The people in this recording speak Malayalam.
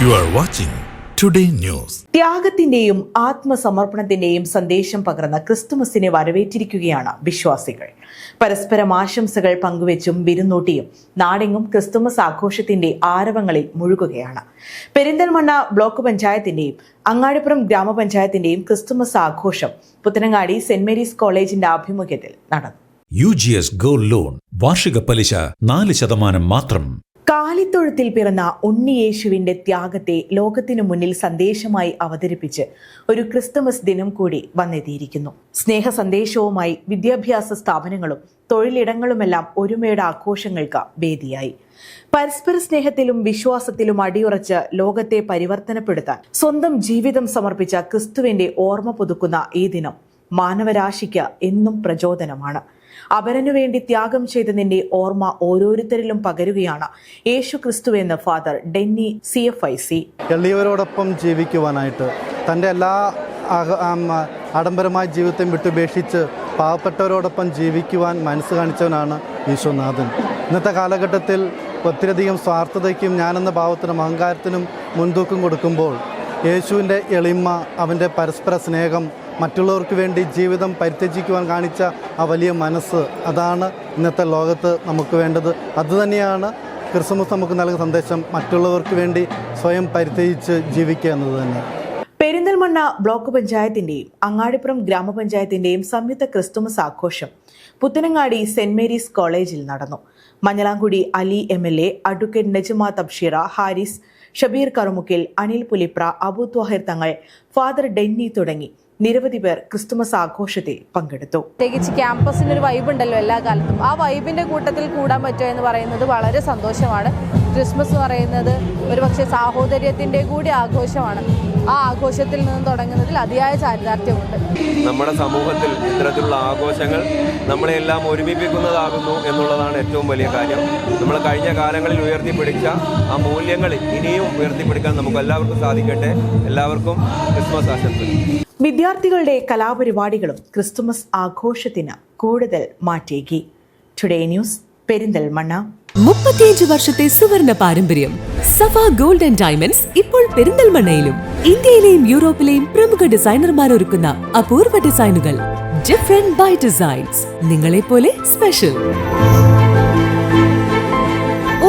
You are watching today news ത്യാഗത്തിന്റെയും ആത്മസമർപ്പണത്തിന്റെയും സന്ദേശം പകർന്ന ക്രിസ്തുമസിനെ വരവേറ്റിരിക്കുകയാണ് വിശ്വാസികൾ. പരസ്പരം ആശംസകൾ പങ്കുവെച്ചും വിരുന്നൂട്ടിയും നാടെങ്ങും ക്രിസ്തുമസ് ആഘോഷത്തിന്റെ ആരവങ്ങളിൽ മുഴുകുകയാണ്. പെരിന്തൽമണ്ണ ബ്ലോക്ക് പഞ്ചായത്തിന്റെയും അങ്ങാടിപ്പുറം ഗ്രാമപഞ്ചായത്തിന്റെയും ക്രിസ്തുമസ് ആഘോഷം പുത്തനങ്ങാടി സെന്റ് മേരീസ് കോളേജിന്റെ ആഭിമുഖ്യത്തിൽ നടന്നു. U G S gold loan വാർഷിക പലിശ നാല് ശതമാനം മാത്രം കാലിത്തൊഴുത്തിൽ പിറന്ന ഉണ്ണിയേശുവിന്റെ ത്യാഗത്തെ ലോകത്തിനു മുന്നിൽ സന്ദേശമായി അവതരിപ്പിച്ച് ഒരു ക്രിസ്തുമസ് ദിനം കൂടി വന്നെത്തിയിരിക്കുന്നു. സ്നേഹ സന്ദേശവുമായി വിദ്യാഭ്യാസ സ്ഥാപനങ്ങളും തൊഴിലിടങ്ങളുമെല്ലാം ഒരുമയുടെ ആഘോഷങ്ങൾക്ക് വേദിയായി. പരസ്പര സ്നേഹത്തിലും വിശ്വാസത്തിലും അടിയുറച്ച് ലോകത്തെ പരിവർത്തനപ്പെടുത്താൻ സ്വന്തം ജീവിതം സമർപ്പിച്ച ക്രിസ്തുവിന്റെ ഓർമ്മ പുതുക്കുന്ന ഈ ദിനം മാനവരാശിക്ക് എന്നും പ്രചോദനമാണ്. അപരനു വേണ്ടി ത്യാഗം ചെയ്ത നിന്റെ ഓർമ്മ ഓരോരുത്തരിലും പകരുകയാണ്. യേശു ക്രിസ്തു എന്ന് father Denny C F I C. എളിയവരോടൊപ്പം ജീവിക്കുവാനായിട്ട് തന്റെ എല്ലാ ആഡംബരമായ ജീവിതത്തെയും വിട്ടുപേക്ഷിച്ച് പാവപ്പെട്ടവരോടൊപ്പം ജീവിക്കുവാൻ മനസ്സ് കാണിച്ചവനാണ് ഈശോനാഥൻ ഇന്നത്തെ കാലഘട്ടത്തിൽ ഒത്തിരിയധികം സ്വാർത്ഥതയ്ക്കും ഞാനെന്ന ഭാവത്തിനും അഹങ്കാരത്തിനും മുൻതൂക്കം കൊടുക്കുമ്പോൾ യേശുവിന്റെ എളിമ അവന്റെ പരസ്പര സ്നേഹം മറ്റുള്ളവർക്ക് വേണ്ടി ജീവിതം പരിത്യജിക്കുവാൻ കാണിച്ച ആ വലിയ മനസ്സ് അതാണ് ഇന്നത്തെ ലോകത്ത് നമുക്ക് വേണ്ടത്. അതുതന്നെയാണ് ക്രിസ്മസ് നമുക്ക് നൽകുന്ന സന്ദേശം മറ്റുള്ളവർക്ക് വേണ്ടി സ്വയം പരിത്യജിച്ച് ജീവിക്കുക എന്നത് തന്നെ. പെരിന്തൽമണ്ണ ബ്ലോക്ക് പഞ്ചായത്തിന്റെയും അങ്ങാടിപ്പുറം ഗ്രാമപഞ്ചായത്തിന്റെയും സംയുക്ത ക്രിസ്തുമസ് ആഘോഷം പുത്തനങ്ങാടി സെന്റ് മേരീസ് കോളേജിൽ നടന്നു. Manjalamkuzhi Ali M L A advocate Najma Thabsheera Haris Shabeer Karumukkil Anil Pulipra Abu Thangal father Denny തുടങ്ങി. നിരവധി പേർ ക്രിസ്തുമസ് ആഘോഷത്തെ പങ്കെടുത്തു. പ്രത്യേകിച്ച് ക്യാമ്പസിന് ഒരു വൈബ് ഉണ്ടല്ലോ എല്ലാ കാലത്തും. ആ വൈബിന്റെ കൂട്ടത്തിൽ കൂടാൻ പറ്റുക എന്ന് പറയുന്നത് വളരെ സന്തോഷമാണ്. ക്രിസ്മസ് എന്ന് പറയുന്നത് ഒരു പക്ഷേ സാഹോദര്യത്തിന്റെ കൂടി ആഘോഷമാണ്. ആ ആഘോഷത്തിൽ നിന്ന് തുടങ്ങുന്നതിൽ അതിയായ ചാരിതാർത്ഥ്യമുണ്ട്. നമ്മുടെ സമൂഹത്തിൽ ഇത്തരത്തിലുള്ള ആഘോഷങ്ങൾ നമ്മളെല്ലാം ഒരുമിപ്പിക്കുന്നതാകുന്നു എന്നുള്ളതാണ് ഏറ്റവും വലിയ കാര്യം. നമ്മൾ കഴിഞ്ഞ കാലങ്ങളിൽ ഉയർത്തിപ്പിടിച്ച ആ മൂല്യങ്ങൾ ഇനിയും ഉയർത്തിപ്പിടിക്കാൻ നമുക്ക് എല്ലാവർക്കും സാധിക്കട്ടെ. എല്ലാവർക്കും ക്രിസ്മസ് ആശംസകൾ. വിദ്യാർത്ഥികളുടെ കലാപരിപാടികളും ക്രിസ്തുമസ് ആഘോഷത്തിന് കൂടുതൽ മാറ്റേകി. Today news Perinthalmanna. മുപ്പത്തിയഞ്ച് വർഷത്തെ സുവർണ പാരമ്പര്യം സഫ ഗോൾഡ് ആൻഡ് ഡയമണ്ട്സ് ഇപ്പോൾ പെരിന്തൽമണ്ണയിലും. ഇന്ത്യയിലെയും യൂറോപ്പിലെയും പ്രമുഖ ഡിസൈനർമാർ ഒരുക്കുന്ന അപൂർവ ഡിസൈനുകൾ ഡിഫറെന്റ് ബൈ ഡിസൈൻസ് നിങ്ങളെ പോലെ സ്പെഷ്യൽ